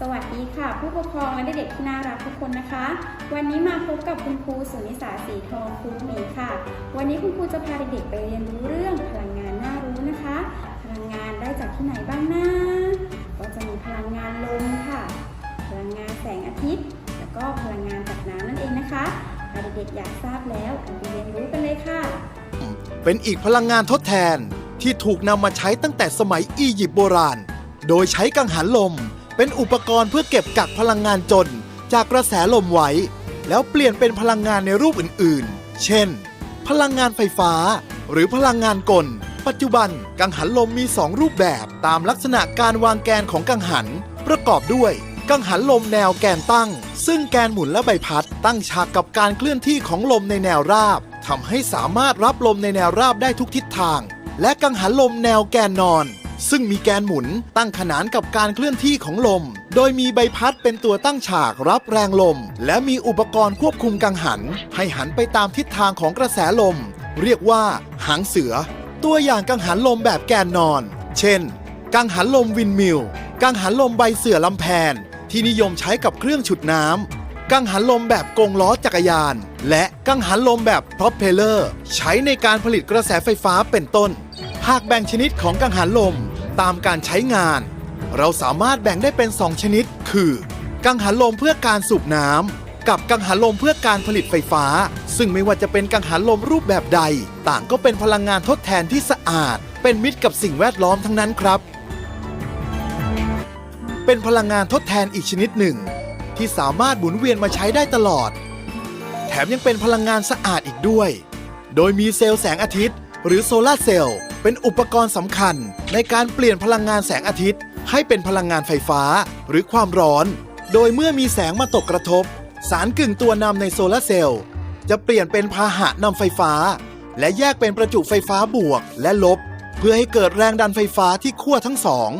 สวัสดีค่ะ ผู้ปกครองและเด็กๆที่น่ารักทุกคนนะคะ วันนี้มาพบกับคุณครูสุนิสาสีทองครูหมีค่ะ วันนี้คุณครูจะพาเด็กๆไปเรียนรู้เรื่องพลังงานน่ารู้นะคะ พลังงานได้จากที่ไหนบ้างนะก็จะมีพลังงานลมค่ะ พลังงานแสงอาทิตย์ แล้วก็พลังงานจากน้ำนั่นเองนะคะถ้าเด็กๆอยากทราบแล้วไปเรียนรู้กันเลยค่ะ เป็นอีกพลังงานทดแทนที่ถูกนำมาใช้ตั้งแต่สมัยอียิปต์โบราณ โดยใช้กังหันลม เป็นอุปกรณ์เพื่อเก็บกักพลังงานจน จากกระแสลมไว้ แล้วเปลี่ยนเป็นพลังงานในรูปอื่นๆ เช่น พลังงานไฟฟ้า หรือพลังงานกล ปัจจุบันกังหันลมมี 2 รูปแบบตามลักษณะการวางแกนของกังหัน ประกอบด้วย กังหันลมแนวแกนตั้ง ซึ่งแกนหมุนและใบพัด ตั้งฉากกับการเคลื่อนที่ของลมในแนวราบทำให้สามารถรับลมในแนวราบได้ทุกทิศทาง และกังหันลมแนวแกนนอน ซึ่งมีแกนหมุนตั้งขนานกับการเคลื่อนที่ของลม โดยมีใบพัดเป็นตัวตั้งฉากรับแรงลม และมีอุปกรณ์ควบคุมกังหัน ให้หันไปตามทิศทางของกระแสลม เรียกว่า หางเสือ ตัวอย่างกังหันลมแบบแกนนอน เช่น กังหันลมวินมิลกังหันลมใบเสือลำแพน ที่นิยมใช้กับเครื่องฉุดน้ำกังหันลมแบบกงล้อจักรยาน และกังหันลมแบบพ r อ p เพลเลอร์ ใช้ในการผลิตกระแสไฟฟ้าเป็นต้น หากแบ่งชนิดของกังหันลมตามการใช้งาน เราสามารถแบ่งได้เป็น 2 ชนิด คือ กังหันลมเพื่อการสูบน้ำกับกังหันลมเพื่อการผลิตไฟฟ้า ซึ่งไม่ว่าจะเป็นกังหันลมรูปแบบใด ต่างก็เป็นพลังงานทดแทนที่สะอาด เป็นมิตรกับสิ่งแวดล้อมทั้งนั้นครับ เป็นพลังงานทดแทนอีกชนิดหนึ่ง ที่สามารถหมุนเวียนมาใช้ได้ตลอด แถมยังเป็นพลังงานสะอาดอีกด้วย โดยมีเซลล์แสงอาทิตย์ หรือโซลาร์เซลล์ เป็นอุปกรณ์สำคัญในการเปลี่ยนพลังงานแสงอาทิตย์ ให้เป็นพลังงานไฟฟ้าหรือความร้อน โดยเมื่อมีแสงมาตกกระทบ สารกึ่งตัวนำในโซลาร์เซลล์จะเปลี่ยนเป็นพาหะนำไฟฟ้า และแยกเป็นประจุไฟฟ้าบวกและลบ เพื่อให้เกิดแรงดันไฟฟ้าที่ขั้วทั้งสอง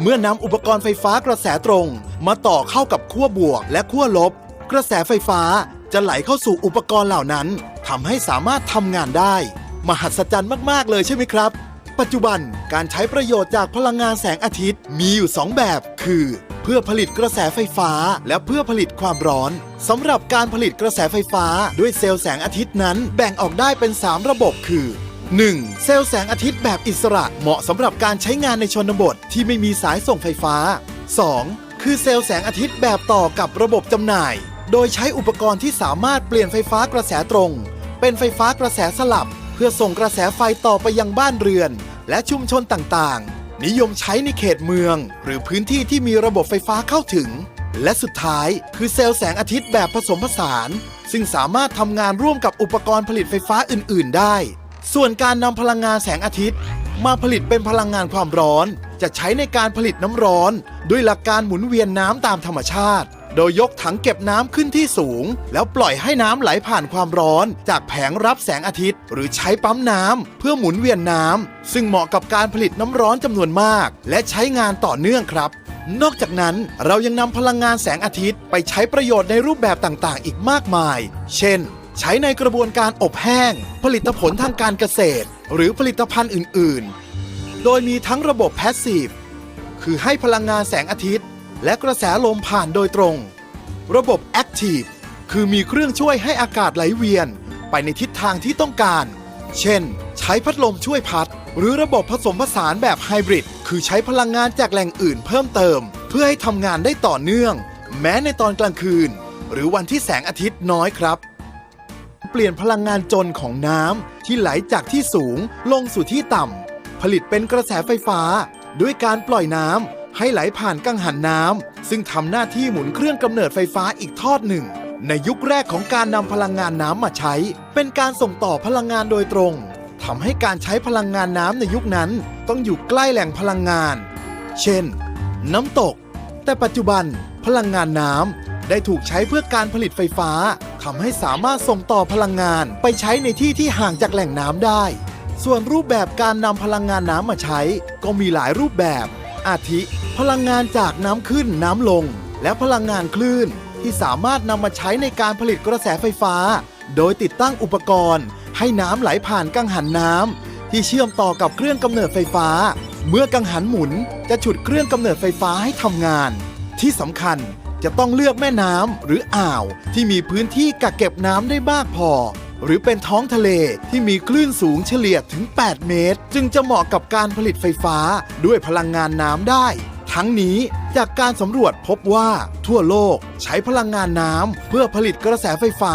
เมื่อนำอุปกรณ์ไฟฟ้ากระแสตรง มาต่อเข้ากับขั้วบวกและขั้วลบ กระแสไฟฟ้าจะไหลเข้าสู่อุปกรณ์เหล่านั้นทำให้สามารถทำงานได้ มหัศจรรย์มาก ๆ เลยใช่ไหมครับ ปัจจุบันการใช้ประโยชน์จากพลังงานแสงอาทิตย์มีอยู่ 2 แบบ คือ เพื่อผลิตกระแสไฟฟ้า และเพื่อผลิตความร้อนสำหรับการผลิตกระแสไฟฟ้าด้วยเซลล์แสงอาทิตย์นั้นแบ่งออกได้เป็น 3 ระบบคือ 1. เซลล์แสงอาทิตย์แบบอิสระเหมาะสำหรับการใช้งานในชนบทที่ไม่มีสายส่งไฟฟ้า 2. คือเซลล์แสงอาทิตย์แบบต่อกับระบบจำหน่าย โดยใช้อุปกรณ์ที่สามารถเปลี่ยนไฟฟ้ากระแสตรง เป็นไฟฟ้ากระแสสลับ เพื่อส่งกระแสไฟต่อไปยังบ้านเรือน และชุมชนต่างๆ นิยมใช้ในเขตเมือง หรือพื้นที่ที่มีระบบไฟฟ้าเข้าถึง และสุดท้ายคือเซลล์แสงอาทิตย์แบบผสมผสาน ซึ่งสามารถทำงานร่วมกับอุปกรณ์ผลิตไฟฟ้าอื่น ๆ ได้ ส่วนการนำพลังงานแสงอาทิตย์ มาผลิตเป็นพลังงานความร้อน จะใช้ในการผลิตน้ำร้อน ด้วยหลักการหมุนเวียนน้ำตามธรรมชาติ โดยยกถังเก็บน้ำขึ้นที่สูง แล้วปล่อยให้น้ำไหลผ่านความร้อน จากแผงรับแสงอาทิตย์ หรือใช้ปั๊มน้ำเพื่อหมุนเวียนน้ำซึ่งเหมาะกับการผลิตน้ำร้อนจำนวนมาก และใช้งานต่อเนื่องครับนอกจากนั้นเรายังนำพลังงานแสงอาทิตย์ไปใช้ประโยชน์ในรูปแบบต่างๆ อีกมากมาย เช่น ใช้ในกระบวนการอบแห้ง ผลิตผลทางการเกษตร หรือผลิตภัณฑ์อื่น ๆ โดยมีทั้งระบบแพสซีฟ คือให้พลังงานแสงอาทิตย์ และกระแสลมผ่านโดยตรง ระบบ Active คือมีเครื่องช่วยให้อากาศไหลเวียน ไปในทิศทางที่ต้องการ เช่น ใช้พัดลมช่วยพัด หรือระบบผสมผสานแบบไฮบริด คือใช้พลังงานจากแหล่งอื่นเพิ่มเติม เพื่อให้ทำงานได้ต่อเนื่อง แม้ในตอนกลางคืน หรือวันที่แสงอาทิตย์น้อยครับ เปลี่ยนพลังงานจนของน้ำที่ไหลจากที่สูงลงสู่ที่ต่ำผลิตเป็นกระแสไฟฟ้า ด้วยการปล่อยน้ำ ให้ไหลผ่านกังหันน้ำซึ่งทำหน้าที่หมุนเครื่องกำเนิดไฟฟ้าอีกทอดหนึ่ง ในยุคแรกของการนำพลังงานน้ำมาใช้ เป็นการส่งต่อพลังงานโดยตรงทำให้การใช้พลังงานน้ำในยุคนั้น ต้องอยู่ใกล้แหล่งพลังงาน เช่น น้ำตก แต่ปัจจุบันพลังงานน้ำได้ถูกใช้เพื่อการผลิตไฟฟ้าทำให้สามารถส่งต่อพลังงานไปใช้ในที่ที่ห่างจากแหล่งน้ำได้ ส่วนรูปแบบการนำพลังงานน้ำมาใช้ ก็มีหลายรูปแบบ อาทิ พลังงานจากน้ำขึ้นน้ำลง และพลังงานคลื่น ที่สามารถนำมาใช้ในการผลิตกระแสไฟฟ้า โดยติดตั้งอุปกรณ์ ให้น้ำไหลผ่านกังหันน้ำที่เชื่อมต่อกับเครื่องกำเนิดไฟฟ้า เมื่อกังหันหมุนจะฉุดเครื่องกำเนิดไฟฟ้าให้ทำงาน ที่สำคัญจะต้องเลือกแม่น้ำหรืออ่าว ที่มีพื้นที่กักเก็บน้ำได้มากพอ หรือเป็นท้องทะเลที่มีคลื่นสูงเฉลี่ยถึง 8 เมตร จึงจะเหมาะกับการผลิตไฟฟ้าด้วยพลังงานน้ำได้ ทั้งนี้จากการสำรวจพบว่าทั่วโลกใช้พลังงานน้ำเพื่อผลิตกระแสไฟฟ้า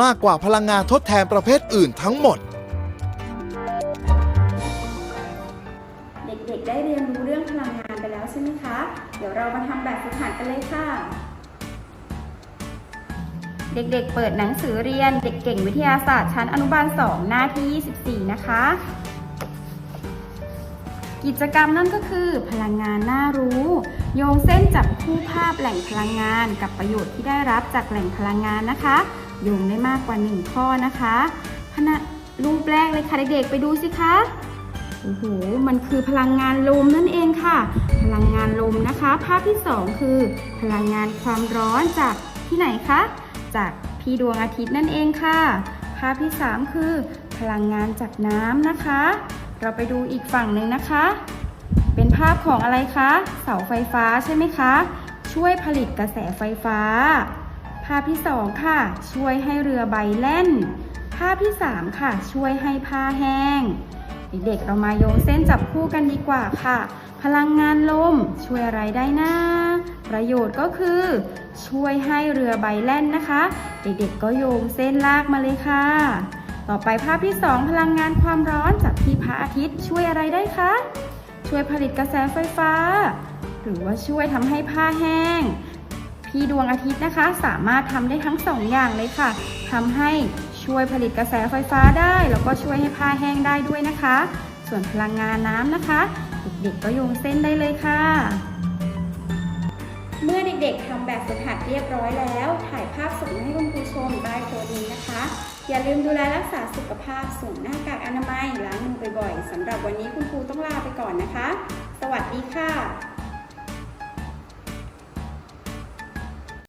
มากกว่าพลังงานทดแทนประเภทอื่นทั้งหมด เด็กๆ ได้เรียนรู้เรื่องพลังงานไปแล้วใช่ไหมคะ เดี๋ยวเรามาทำแบบฝึกหัดกันเลยค่ะ เด็กๆ เปิดหนังสือเรียน เด็กเก่งวิทยาศาสตร์ชั้นอนุบาล 2 หน้าที่ 24 นะคะ กิจกรรมนั่นก็คือ พลังงานน่ารู้ โยงเส้นจับคู่ภาพแหล่งพลังงาน กับประโยชน์ที่ได้รับจากแหล่งพลังงานนะคะ โยงได้มากกว่า 1 ข้อนะคะพนะรูปแรกเลยค่ะเด็กๆ ไปดูสิคะโอ้โห มันคือพลังงานลมนั่นเองค่ะ พลังงานลมนะคะ ภาพที่ 2 คือ พลังงานความร้อนจากที่ไหนคะ จากพี่ดวงอาทิตย์นั่นเองค่ะ ภาพที่ 3 คือ พลังงานจากน้ำนะคะ เราไปดูอีกฝั่งหนึ่งนะคะ เป็นภาพของอะไรคะ เสาไฟฟ้าใช่ไหมคะ ช่วยผลิตกระแสไฟฟ้า ภาพที่ 2 ค่ะ ช่วยให้เรือใบแล่น ภาพที่ 3 ค่ะ ช่วยให้ผ้าแห้ง เด็กๆเรามาโยงเส้นจับคู่กันดีกว่าค่ะ พลังงานลมช่วยอะไรได้นะประโยชน์ก็คือ ช่วยให้เรือใบแล่นนะคะ เด็กๆก็โยงเส้นลากมาเลยค่ะ ต่อไปภาพที่ 2 พลังงานความร้อนจากที่พระอาทิตย์ช่วยอะไรได้คะ ช่วยผลิตกระแสไฟฟ้า หรือว่าช่วยทำให้ผ้าแห้ง พี่ดวงอาทิตย์นะคะ สามารถทำได้ทั้งสองอย่างเลยค่ะทำให้ช่วยผลิตกระแสไฟฟ้าได้ แล้วก็ช่วยให้ผ้าแห้งได้ด้วยนะคะ ส่วนพลังงานน้ำนะคะ เด็กๆก็โยงเส้นได้เลยค่ะ เมื่อเด็กๆทำแบบฝึกหัดเรียบร้อยแล้ว ถ่ายภาพส่งให้คุณครูชมใต้โพสต์นี้นะคะ อย่าลืมดูแลรักษาสุขภาพสวมหน้ากากอนามัยล้างมือบ่อยๆสำหรับวันนี้คุณครูต้องลาไปก่อนนะคะ สวัสดีค่ะ